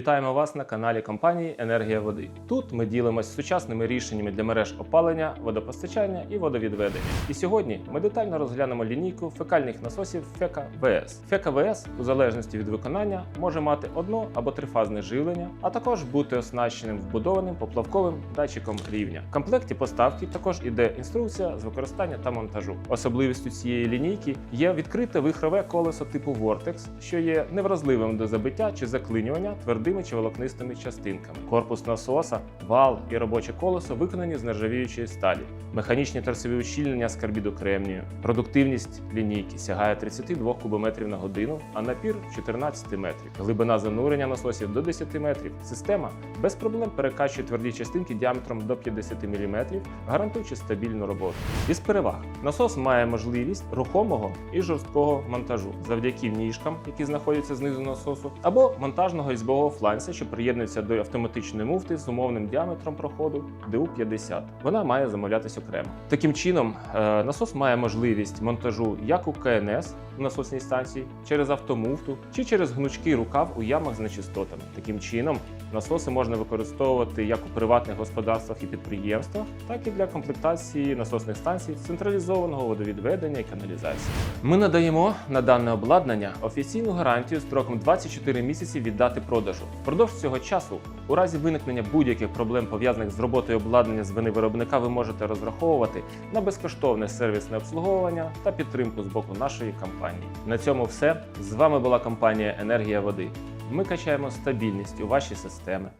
Вітаємо вас на каналі компанії Енергія води. Тут ми ділимося сучасними рішеннями для мереж опалення, водопостачання і водовідведення. І сьогодні ми детально розглянемо лінійку фекальних насосів FECA VS. FECA VS, у залежності від виконання, може мати одно або трифазне живлення, а також бути оснащеним вбудованим поплавковим датчиком рівня. В комплекті поставки також іде інструкція з використання та монтажу. Особливістю цієї лінійки є відкрите вихрове колесо типу Vortex, що є невразливим до забиття чи заклинювання твердими чи волокнистими частинками. Корпус насоса, вал і робоче колесо виконані з нержавіючої сталі. Механічні торцеві ущільнення з карбіду кремнію. Продуктивність лінійки сягає 32 кубометрів на годину, а напір 14 метрів. Глибина занурення насосів до 10 метрів. Система без проблем перекачує тверді частинки діаметром до 50 мм, гарантуючи стабільну роботу. Із переваг насос має можливість рухомого і жорсткого монтажу завдяки ніжкам, які знаходяться знизу насосу, або монтажного різьбового фланця, що приєднується до автоматичної муфти з умовним діаметром проходу ДУ-50. Вона має замовлятись окремо. Таким чином, е, насос має можливість монтажу як у КНС в насосній станції, через автомуфту чи через гнучкий рукав у ямах з нечистотами. Таким чином, насоси можна використовувати як у приватних господарствах і підприємствах, так і для комплектації насосних станцій централізованого водовідведення і каналізації. Ми надаємо на дане обладнання офіційну гарантію строком 24 місяці від дати продажу. Впродовж цього часу, у разі виникнення будь-яких проблем пов'язаних з роботою обладнання з вини виробника, ви можете розраховувати на безкоштовне сервісне обслуговування та підтримку з боку нашої компанії. На цьому все. З вами була компанія Енергія води. Ми качаємо стабільність у ваші системи.